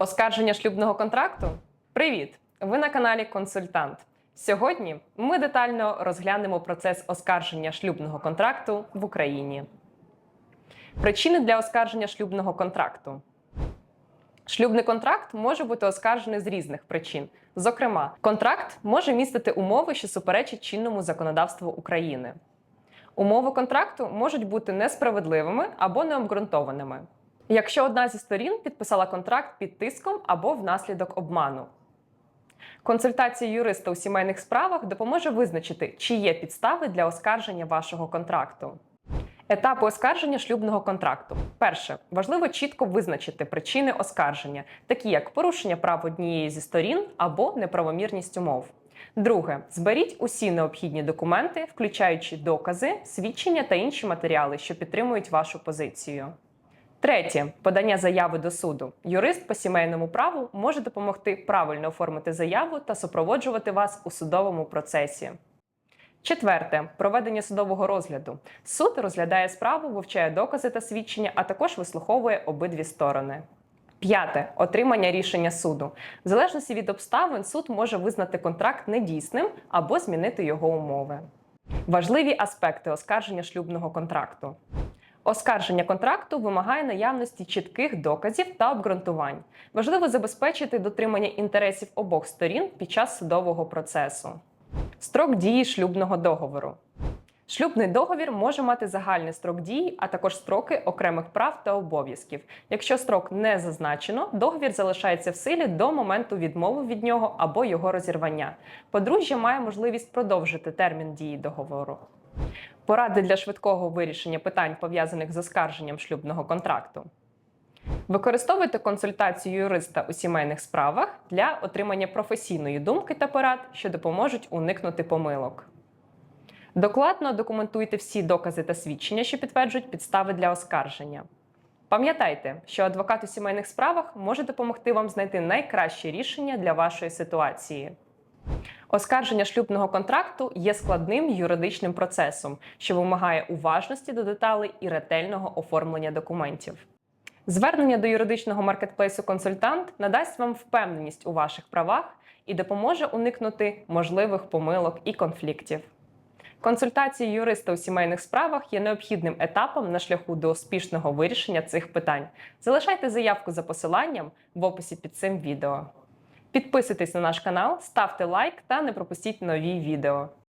Оскарження шлюбного контракту? Привіт! Ви на каналі Консультант. Сьогодні ми детально розглянемо процес оскарження шлюбного контракту в Україні. Причини для оскарження шлюбного контракту. Шлюбний контракт може бути оскаржений з різних причин. Зокрема, контракт може містити умови, що суперечать чинному законодавству України. Умови контракту можуть бути несправедливими або необґрунтованими. Якщо одна зі сторін підписала контракт під тиском або внаслідок обману. Консультація юриста у сімейних справах допоможе визначити, чи є підстави для оскарження вашого контракту. Етапи оскарження шлюбного контракту. Перше, важливо чітко визначити причини оскарження, такі як порушення прав однієї зі сторін або неправомірність умов. Друге, зберіть усі необхідні документи, включаючи докази, свідчення та інші матеріали, що підтримують вашу позицію. Третє подання заяви до суду. Юрист по сімейному праву може допомогти правильно оформити заяву та супроводжувати вас у судовому процесі. Четверте проведення судового розгляду. Суд розглядає справу, вивчає докази та свідчення, а також вислуховує обидві сторони. П'яте отримання рішення суду. В залежності від обставин суд може визнати контракт недійсним або змінити його умови. Важливі аспекти оскарження шлюбного контракту. Оскарження контракту вимагає наявності чітких доказів та обґрунтувань. Важливо забезпечити дотримання інтересів обох сторін під час судового процесу. Строк дії шлюбного договору. Шлюбний договір може мати загальний строк дії, а також строки окремих прав та обов'язків. Якщо строк не зазначено, договір залишається в силі до моменту відмови від нього або його розірвання. Подружжя має можливість продовжити термін дії договору. Поради для швидкого вирішення питань, пов'язаних з оскарженням шлюбного контракту. Використовуйте консультацію юриста у сімейних справах для отримання професійної думки та порад, що допоможуть уникнути помилок. Докладно документуйте всі докази та свідчення, що підтверджують підстави для оскарження. Пам'ятайте, що адвокат у сімейних справах може допомогти вам знайти найкраще рішення для вашої ситуації. Оскарження шлюбного контракту є складним юридичним процесом, що вимагає уважності до деталей і ретельного оформлення документів. Звернення до юридичного маркетплейсу консультант надасть вам впевненість у ваших правах і допоможе уникнути можливих помилок і конфліктів. Консультації юриста у сімейних справах є необхідним етапом на шляху до успішного вирішення цих питань. Залишайте заявку за посиланням в описі під цим відео. Підписуйтесь на наш канал, ставте лайк та не пропустіть нові відео.